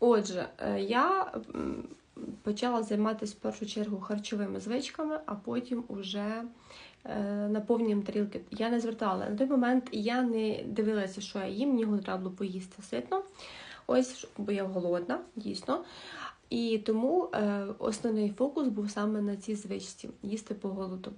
Отже, е, я почала займатися в першу чергу харчовими звичками, а потім уже е, наповненням тарілки. Я не звертала. На той момент я не дивилася, що я їм, мені треба було поїсти ситно. Ось, бо я голодна, дійсно. І тому е, основний фокус був саме на цій звичці їсти по голоду.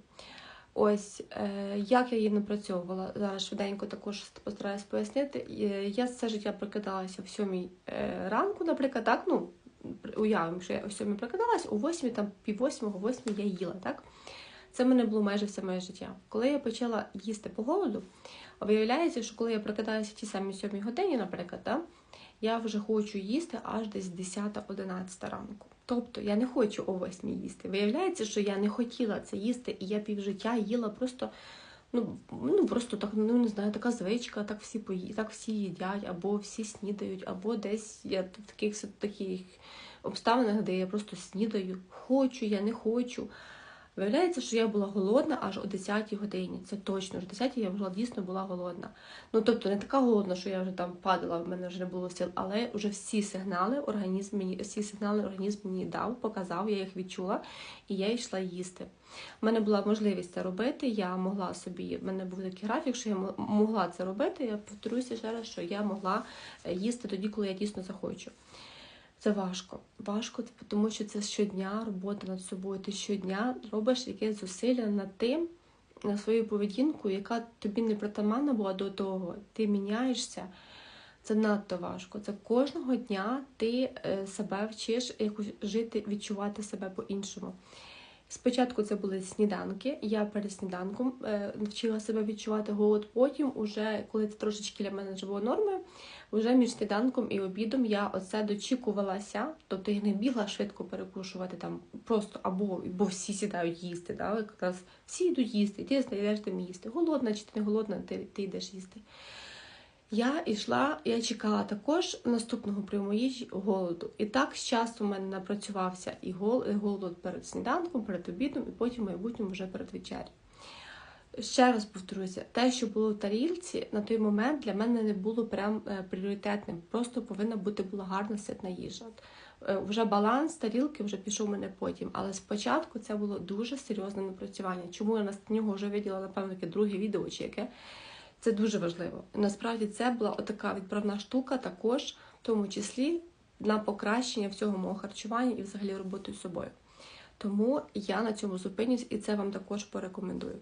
Ось е, як я її напрацьовувала. Зараз швиденько також постараюсь пояснити. Е, Я все життя прокидалася в сьомій е, ранку, наприклад, так. Ну, уявимо, що я о сьомій прокидалась, о восьмій, там пів восьмого, восьмій я їла, так? Це в мене було майже все моє життя. Коли я почала їсти по голоду, виявляється, що коли я прокидаюся в тій самій сьомій годині, наприклад, так, я вже хочу їсти аж десь 10-11 ранку. Тобто я не хочу о восьмій їсти. Виявляється, що я не хотіла це їсти, і я півжиття їла просто, ну, ну просто так, ну не знаю, така звичка, так всі пої, так всі їдять, або всі снідають, або десь я в таких таких обставинах, де я просто снідаю, хочу, я не хочу. Виявляється, що я була голодна аж о 10 годині. Це точно, о 10 я вже дійсно була голодна. Ну тобто не така голодна, що я вже там падала, в мене вже не було сил, але вже всі сигнали організм мені, всі сигнали організм мені дав, показав, я їх відчула, і я йшла їсти. У мене була можливість це робити. Я могла собі, в мене був такий графік, що я могла це робити. Я повторюся ще раз, що я могла е, їсти тоді, коли я дійсно захочу. Це важко. Важко, тому що це щодня робота над собою. Ти щодня робиш якесь зусилля над тим, на свою поведінку, яка тобі не притаманна була до того. Ти міняєшся. Це надто важко. Це кожного дня ти е, себе вчиш якось жити, відчувати себе по-іншому. Спочатку це були сніданки. Я перед сніданком е, навчила себе відчувати голод. Потім, уже коли це трошечки для мене вже було нормою, вже між сніданком і обідом я оце дочікувалася, тобто я не бігла швидко перекушувати там просто або бо всі сідають їсти. Да? Якраз всі йдуть їсти, ти знайдеш тим їсти. Голодна чи ти не голодна, ти, ти йдеш їсти. Я йшла, я чекала також наступного прийому їжі голоду. І так з часом у мене напрацювався і голод перед сніданком, перед обідом, і потім в майбутньому вже перед вечерю. Ще раз повторюся, те, що було в тарілці, на той момент для мене не було прям е, пріоритетним. Просто повинна бути була гарна ситна їжа. Е, Вже баланс тарілки вже пішов мене потім. Але спочатку це було дуже серйозне напрацювання. Чому я на нього вже виділа, напевно, яке друге відео чи яке. Це дуже важливо. Насправді це була така відправна штука, також в тому числі на покращення всього мого харчування і взагалі роботи з собою. Тому я на цьому зупинюсь і це вам також порекомендую.